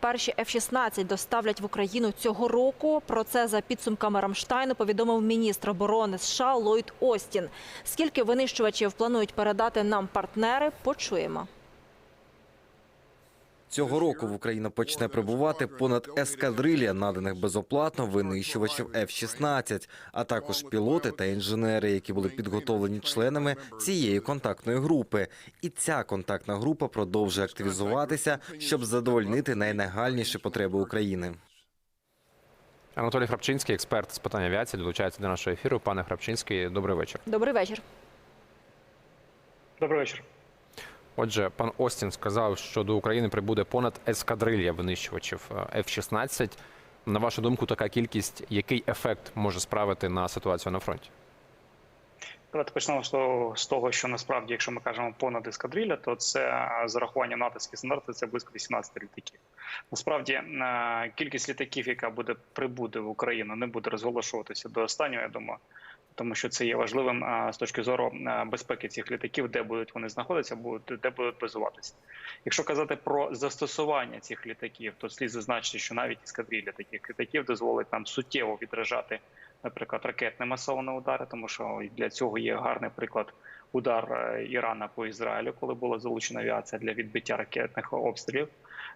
перші F-16 доставлять в Україну цього року. Про це за підсумками Рамштайну повідомив міністр оборони США Ллойд Остін. Скільки винищувачів планують передати нам партнери, почуємо. Цього року в Україну почне прибувати понад ескадрилія наданих безоплатно винищувачів F-16, а також пілоти та інженери, які були підготовлені членами цієї контактної групи. І ця контактна група продовжує активізуватися, щоб задовольнити найнагальніші потреби України. Анатолій Храпчинський, експерт з питань авіації, долучається до нашого ефіру. Пане Храпчинський, добрий вечір. Добрий вечір. Добрий вечір. Отже, пан Остін сказав, що до України прибуде понад ескадрилья винищувачів е, F-16. На вашу думку, така кількість, який ефект може справити на ситуацію на фронті? Давайте почнемо з того, що насправді, якщо ми кажемо понад ескадрилля, то це з урахуванням натовських стандартів це близько 18 літаків. Насправді е, кількість літаків, яка буде прибуде в Україну, не буде розголошуватися до останнього. Я думаю, тому що це є важливим з точки зору безпеки цих літаків, де будуть вони знаходитися, де будуть базуватися. Якщо казати про застосування цих літаків, то слід зазначити, що навіть ескадрилля таких літаків дозволить нам суттєво відражати наприклад, ракетні масовані удари, тому що для цього є гарний приклад удар е, Ірана по Ізраїлю, коли була залучена авіація для відбиття ракетних обстрілів.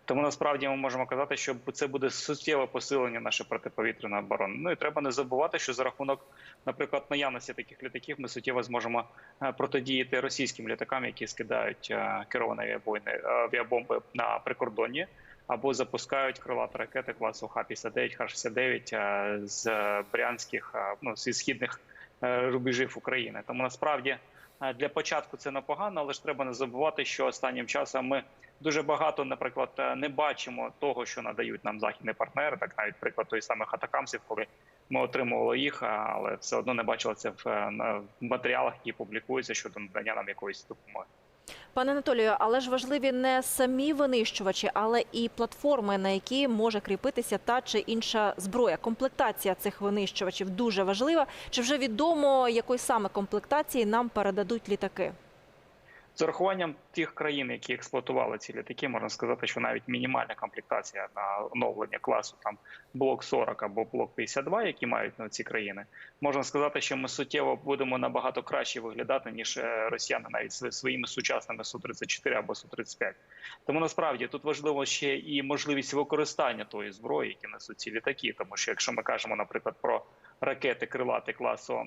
Тому насправді ми можемо казати, що це буде суттєве посилення нашої протиповітряної оборони. Ну і треба не забувати, що за рахунок, наприклад, наявності таких літаків, ми суттєво зможемо е, протидіяти російським літакам, які скидають е, керовані авіабомби на прикордонні або запускають крилаті ракети класу Х-59, Х-69 е, з брянських, ну, зі східних рубежів України. Тому насправді для початку це непогано, але ж треба не забувати, що останнім часом ми дуже багато, наприклад, е, не бачимо того, що надають нам західні партнери, так навіть приклад той самих атакамсів, коли ми отримували їх, але все одно не бачили це е, в матеріалах, які публікуються щодо надання нам якоїсь допомоги. Пане Анатолію, але ж важливі не самі винищувачі, але і платформи, на які може кріпитися та чи інша зброя. Комплектація цих винищувачів дуже важлива. Чи вже відомо, якої саме комплектації нам передадуть літаки? З урахуванням тих країн, які експлуатували ці літаки, можна сказати, що навіть мінімальна комплектація на оновлення класу там блок 40 або блок 52, які мають ну, ці країни, можна сказати, що ми суттєво будемо набагато краще виглядати ніж е, росіяни, навіть своїми сучасними су 34 або су 35 Тому насправді тут важливо ще і можливість використання тої зброї, які несуть ці літаки. Тому що якщо ми кажемо, наприклад, про ракети крилати класу.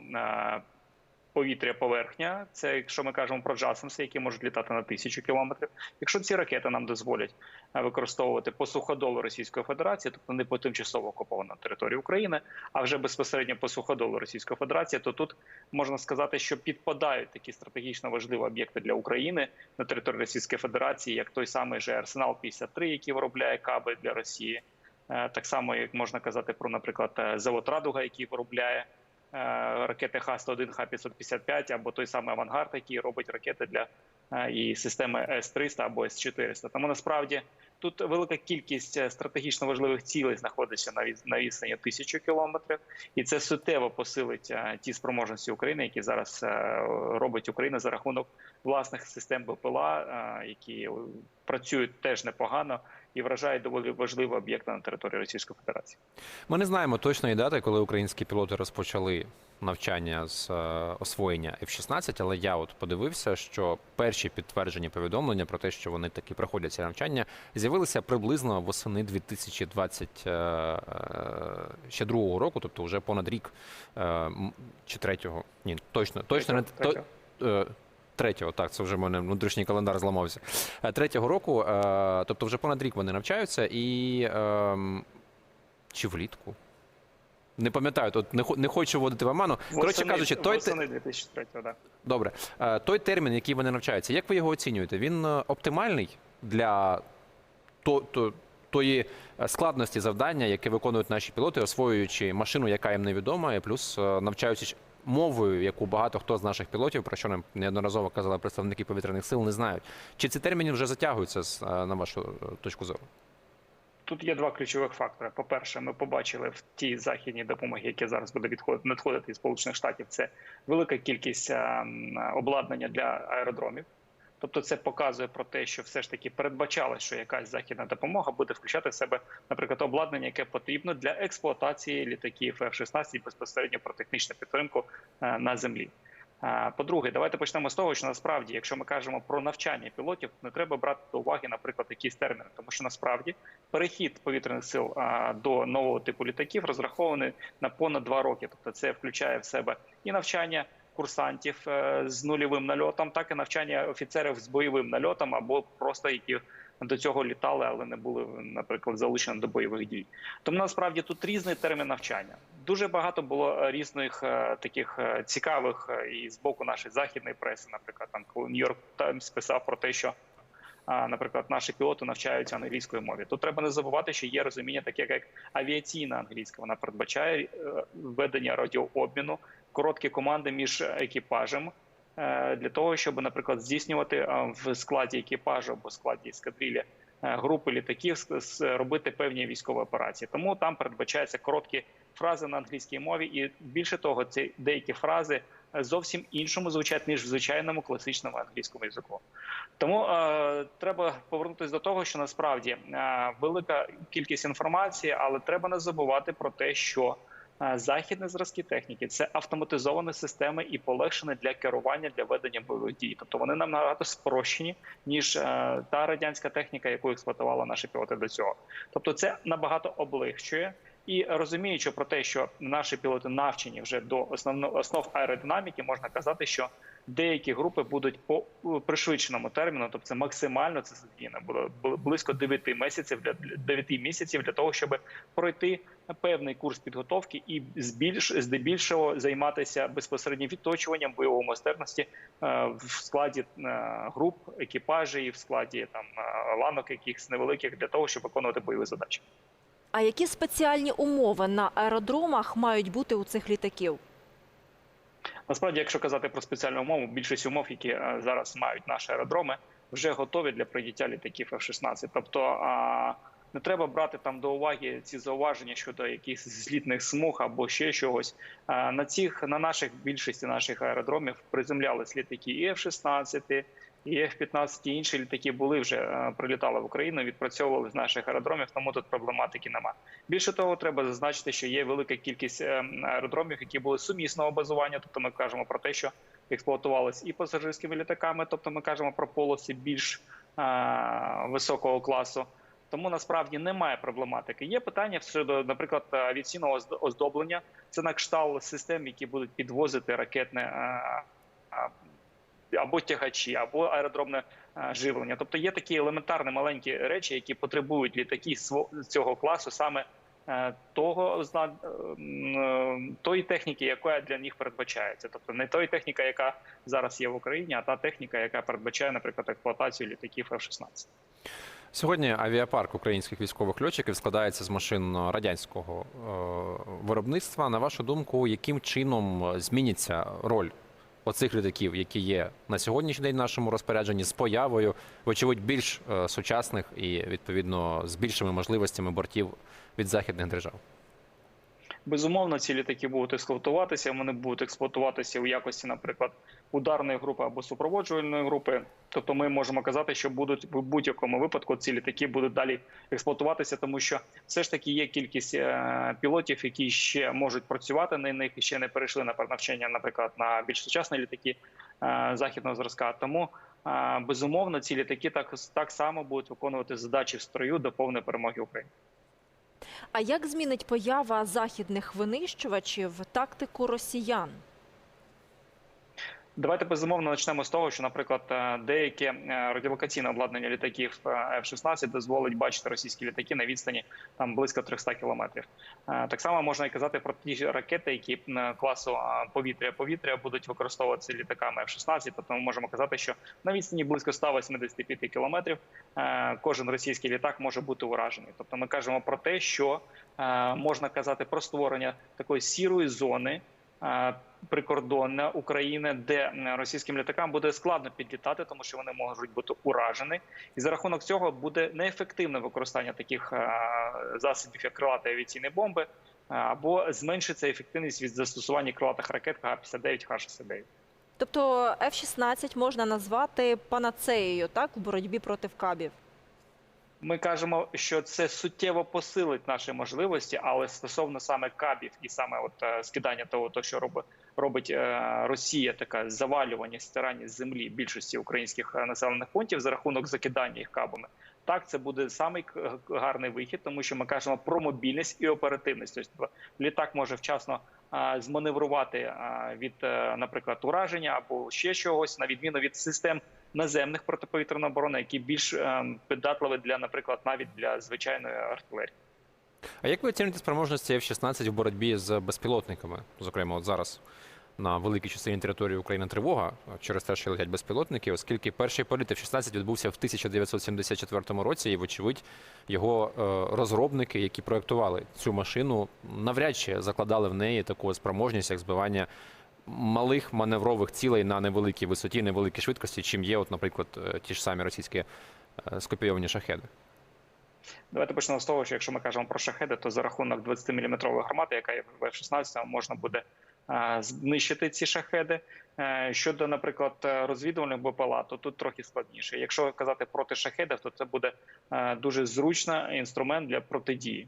Повітря поверхня. Це якщо ми кажемо про Джасамси, які можуть літати на тисячу кілометрів. Якщо ці ракети нам дозволять е, використовувати по суходолу Російської Федерації, тобто не по тимчасово окупованій території України, а вже безпосередньо по суходолу Російської Федерації, то тут можна сказати, що підпадають такі стратегічно важливі об'єкти для України на території Російської Федерації, як той самий же Арсенал 53 який виробляє каби для Росії. Е, Так само, як можна казати про, наприклад, е, завод Радуга, який виробляє ракети Х-101, Х-555, або той самий авангард, який робить ракети для е, і системи С-300 або С-400. Тому насправді тут велика кількість е, стратегічно важливих цілей знаходиться на від- відстані тисячу кілометрів, і це суттєво посилить е, ті спроможності України, які зараз е, робить Україна за рахунок власних систем БПЛА, е, які е, працюють теж непогано і вражають доволі важливі об'єкти на території Російської Федерації. Ми не знаємо точної дати, коли українські пілоти розпочали навчання з е, освоєння F-16, але я от подивився, що перші підтверджені повідомлення про те, що вони таки проходять ці навчання, з'явилися приблизно восени 2020 е, е, ще другого року, тобто вже понад рік чи третього. Ні, точно, точно не то- третього. так, це вже в мене внутрішній календар зламався. Е, Третього року, е, тобто вже понад рік вони навчаються, і ем, чи влітку? Не пам'ятаю, тут не, не хочу вводити в оману. Коротше кажучи, той, восени 2003 да. добре, Е, той термін, який вони навчаються, як ви його оцінюєте? Він оптимальний для то, то, тої складності завдання, яке виконують наші пілоти, освоюючи машину, яка їм невідома, і плюс навчаючись мовою, яку багато хто з наших пілотів, про що нам неодноразово казали представники повітряних сил, не знають. Чи ці терміни вже затягуються е, на вашу е, точку зору? Тут є два ключових фактори. По-перше, ми побачили в тій західній допомогі, яка зараз буде відходити надходити із Сполучених Штатів. Це велика кількість ем, обладнання для аеродромів. Тобто, це показує про те, що все ж таки передбачалось, що якась західна допомога буде включати в себе, наприклад, обладнання, яке потрібно для експлуатації літаків F-16 безпосередньо про технічну підтримку е, на землі. Е, По-друге, давайте почнемо з того, що насправді, якщо ми кажемо про навчання пілотів, не треба брати до уваги, наприклад, якісь терміни, тому що насправді перехід повітряних сил е, до нового типу літаків розрахований на понад два роки. Тобто, це включає в себе і навчання курсантів е, з нульовим нальотом, так і навчання офіцерів з бойовим нальотом, або просто які до цього літали, але не були, наприклад, залучені до бойових дій. Тому насправді тут різний термін навчання. Дуже багато було різних е, таких е, цікавих і з боку нашої західної преси, наприклад, там коли Нью-Йорк Таймс писав про те, що. Наприклад, наші пілоти навчаються англійської мові. Тут треба не забувати, що є розуміння, таке як авіаційна англійська. Вона передбачає ведення радіообміну, короткі команди між екіпажем е, для того, щоб, наприклад, здійснювати е, в складі екіпажу або складі ескадрилі е, групи літаків робити певні військові операції. Тому там передбачаються короткі фрази на англійській мові, і більше того, ці деякі фрази зовсім іншому звучать ніж в звичайному класичному англійському язику. Тому е, треба повернутися до того, що насправді е, велика кількість інформації, але треба не забувати про те, що західні зразки техніки це автоматизовані системи і полегшені для керування для ведення бойових дій. Тобто вони нам набагато спрощені ніж е, та радянська техніка, яку експлуатували наші пілоти до цього. Тобто, це набагато облегчує. І розуміючи про те, що наші пілоти навчені вже до основно, основ аеродинаміки, можна казати, що деякі групи будуть по пришвидшеному терміну, тобто максимально це задіяно було бл- близько 9 місяців для 9 місяців для того, щоб пройти певний курс підготовки і збільш здебільшого займатися безпосередньо відточуванням бойової майстерності е, в складі е, груп, екіпажів, в складі там е, ланок якихось невеликих для того, щоб виконувати бойові задачі. А які спеціальні умови на аеродромах мають бути у цих літаків? Насправді, якщо казати про спеціальну умову, більшість умов, які е, зараз мають наші аеродроми, вже готові для прийняття літаків F-16. Тобто не треба брати там до уваги ці зауваження щодо якихось злітних смуг або ще чогось. А, на цих на наших більшості наших аеродромів приземлялись літаки і F-16, і F-15, і інші літаки були вже е, прилітали в Україну, відпрацьовували з наших аеродромів, тому тут проблематики нема. Більше того, треба зазначити, що є велика кількість е, аеродромів, які були сумісного базування. Тобто, ми кажемо про те, що експлуатувались і пасажирськими літаками, тобто ми кажемо про полоси більш е, високого класу. Тому насправді немає проблематики. Є питання щодо, наприклад, авіаційного озд- оздоблення. Це на кшталт систем, які будуть підвозити ракетне е, е, або тягачі, або аеродромне е, живлення. Тобто є такі елементарні маленькі речі, які потребують літаки цього класу саме е, того е, тої техніки, яка для них передбачається. Тобто не тої техніка, яка зараз є в Україні, а та техніка, яка передбачає, наприклад, експлуатацію літаків F-16. Сьогодні авіапарк українських військових льотчиків складається з машин радянського виробництва. На вашу думку, яким чином зміниться роль оцих літаків, які є на сьогоднішній день в нашому розпорядженні, з появою, вочевидь, більш е, сучасних і відповідно з більшими можливостями бортів від західних держав? Безумовно, ці літаки будуть експлуатуватися. Вони будуть експлуатуватися у якості, наприклад, ударної групи або супроводжувальної групи. Тобто, ми можемо казати, що будуть в будь-якому випадку ці літаки будуть далі експлуатуватися, тому що все ж таки є кількість е, пілотів, які ще можуть працювати на них і ще не перейшли на навчання, наприклад, на більш сучасні літаки е, західного зразка. Тому е, безумовно ці літаки так, так само будуть виконувати задачі в строю до повної перемоги України. А як змінить поява західних винищувачів тактику росіян? Давайте безумовно почнемо з того, що, наприклад, е, деяке е, радіолокаційне обладнання літаків е, F-16 дозволить бачити російські літаки на відстані там близько 300 кілометрів. Так само можна і казати про ті ж ракети, які класу повітря-повітря будуть використовуватися літаками F-16. Тобто ми можемо казати, що на відстані близько 185 кілометрів кожен російський літак може бути уражений. Тобто ми кажемо про те, що можна казати про створення такої сірої зони. Е, прикордонна України, де російським літакам буде складно підлітати, тому що вони можуть бути уражені, і за рахунок цього буде неефективне використання таких е, засобів, як крилаті авіаційні бомби, е, або зменшиться ефективність від застосування крилатих ракет Х-59, Х-69. Тобто F-16 можна назвати панацеєю так у боротьбі проти кабів. Ми кажемо, що це суттєво посилить наші можливості, але стосовно саме кабів і саме от е, скидання того, то що робить робить е, Росія, така завалювання, стирання землі більшості українських е, населених пунктів за рахунок закидання їх кабами. Так, це буде самий гарний вихід, тому що ми кажемо про мобільність і оперативність. Тобто літак може вчасно зманеврувати від, наприклад, ураження або ще чогось, на відміну від систем наземних протиповітряної оборони, які більш е, піддатливі для, наприклад, навіть для звичайної артилерії. А як ви оцінюєте спроможності F-16 в боротьбі з безпілотниками? Зокрема, от зараз на великій частині території України тривога через те, що летять безпілотники, оскільки перший політ F-16 відбувся в 1974 році, і, вочевидь, його е, розробники, які проектували цю машину, навряд чи закладали в неї таку спроможність, як збивання малих маневрових цілей на невеликій висоті, невеликій швидкості, чим є, от, наприклад, е, ті ж самі російські е, скопійовані шахеди. Давайте почнемо з того, що якщо ми кажемо про шахеди, то за рахунок 20-мм гармати, яка є в F-16, можна буде е, знищити ці шахеди. Щодо, наприклад, розвідувальних БПЛА, то тут трохи складніше. Якщо казати проти шахедів, то це буде дуже зручний інструмент для протидії.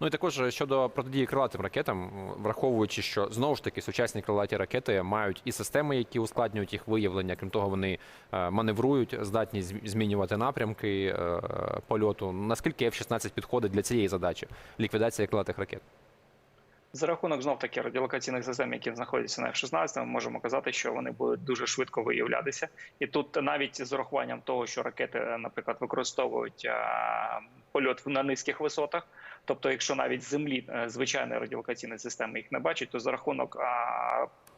Ну і також щодо протидії крилатим ракетам, враховуючи, що знову ж таки сучасні крилаті ракети мають і системи, які ускладнюють їх виявлення. Крім того, вони е, маневрують, здатні змінювати напрямки е, польоту. Наскільки F-16 підходить для цієї задачі ліквідація крилатих ракет? За рахунок знов таки радіолокаційних систем, які знаходяться на F-16, ми можемо казати, що вони будуть дуже швидко виявлятися. І тут навіть з урахуванням того, що ракети, наприклад, використовують польот на низьких висотах. Тобто, якщо навіть землі е, звичайної радіолокаційної системи їх не бачать, то за рахунок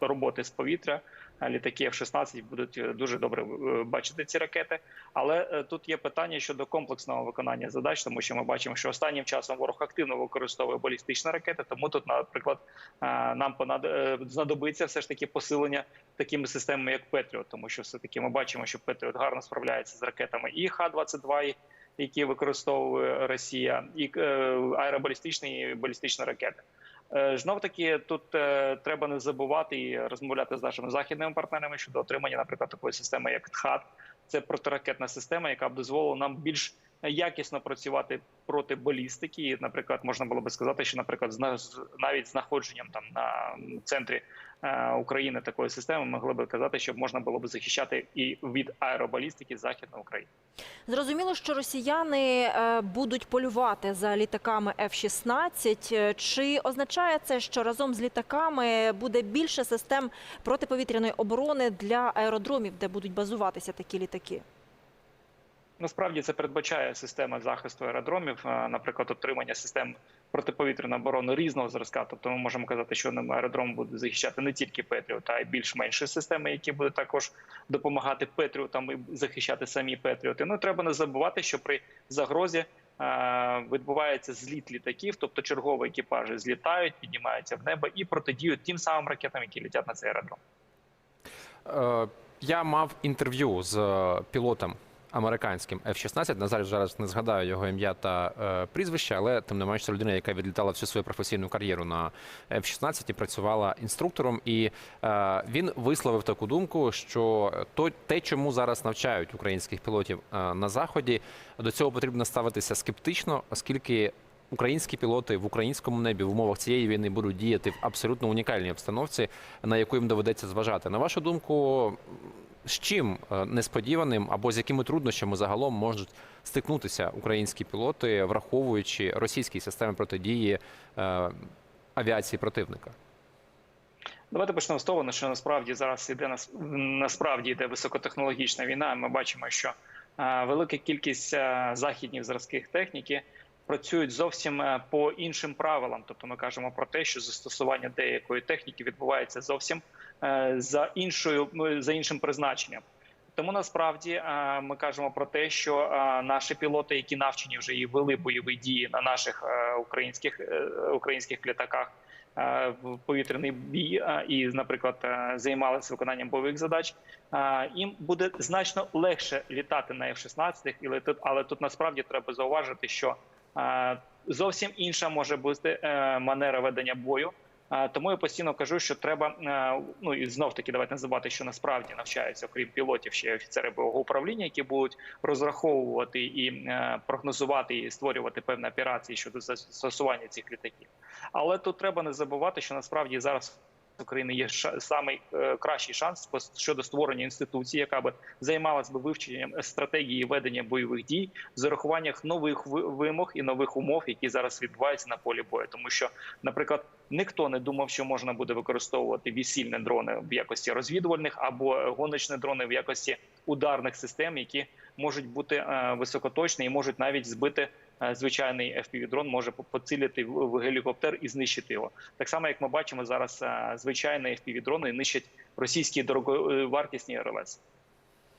роботи з повітря літаки F-16 будуть е, дуже добре е, бачити ці ракети. Але тут є питання щодо комплексного виконання задач, тому що ми бачимо, що останнім часом ворог активно використовує балістичні ракети. Тому тут, наприклад, нам знадобиться все ж таки посилення такими системами, як Петріот, тому що все таки ми бачимо, що Петріот гарно справляється з ракетами і Х-22, і- які використовує Росія, і е, аеробалістичні і балістичні ракети. Е, Знов таки тут е, треба не забувати і розмовляти з нашими західними партнерами щодо отримання, наприклад, такої системи, як ТХАТ. Це протиракетна система, яка б дозволила нам більш якісно працювати проти балістики. Наприклад, можна було би сказати, що, наприклад, навіть знаходженням там на центрі е, України такої системи могли би казати, що можна було б захищати і від аеробалістики Західної України. Зрозуміло, що росіяни е, будуть полювати за літаками F-16. Е, Чи означає це, що разом з літаками буде більше систем протиповітряної оборони для аеродромів, де будуть базуватися такі літаки? Насправді це передбачає система захисту аеродромів, е, наприклад, отримання систем протиповітряної оборони різного зразка. Тобто, ми можемо казати, що нам аеродром буде захищати не тільки Петріот, а й більш-менші системи, які будуть також допомагати Петріотам і захищати самі Петріоти. Ну треба не забувати, що при загрозі. е, Відбувається зліт літаків, тобто чергові екіпажі злітають, піднімаються в небо і протидіють тим самим ракетам, які летять на цей аеродром. Е, Я мав інтерв'ю з пілотом американським F-16. На жаль, зараз не згадаю його ім'я та е, прізвище, але тим не менш це людина, яка відлітала всю свою професійну кар'єру на F-16 і працювала інструктором. І е, він висловив таку думку, що то те, чому зараз навчають українських пілотів е, на заході, до цього потрібно ставитися скептично, оскільки. Українські пілоти в українському небі в умовах цієї війни будуть діяти в абсолютно унікальній обстановці, на яку їм доведеться зважати. На вашу думку, з чим е, несподіваним або з якими труднощами загалом можуть стикнутися українські пілоти, враховуючи російські системи протидії е, авіації противника? Давайте почнемо з того, що насправді зараз іде насправді йде високотехнологічна війна. Ми бачимо, що е, велика кількість західних зразків техніки працюють зовсім по іншим правилам. Тобто, ми кажемо про те, що застосування деякої техніки відбувається зовсім за іншою ну, за іншим призначенням. Тому насправді е, ми кажемо про те, що е, наші пілоти, які навчені вже і вели бойові дії на наших е, українських е, українських літаках е, в повітряний бій е, і, наприклад, е, займалися виконанням бойових задач, е, їм буде значно легше літати на F-16, але тут, насправді треба зауважити, що е, зовсім інша може бути е, манера ведення бою. Тому я постійно кажу, що треба е, ну і знов таки давайте не забувати, що насправді навчаються, окрім пілотів, ще офіцери бойового управління, які будуть розраховувати і е, прогнозувати і створювати певні операції щодо застосування цих літаків. Але тут треба не забувати, що насправді зараз. України є самий е, кращий шанс щодо створення інституції, яка би займалась би вивченням стратегії ведення бойових дій з урахуванням нових вимог і нових умов, які зараз відбуваються на полі бою. Тому що, наприклад, ніхто не думав, що можна буде використовувати вісільні дрони в якості розвідувальних або гоночні дрони в якості ударних систем, які можуть бути е, високоточні і можуть навіть збити е, звичайний FPV-дрон, може поцілити в гелікоптер і знищити його. Так само, як ми бачимо зараз, е, звичайні FPV-дрони нищать російські дороговартісні РЛС.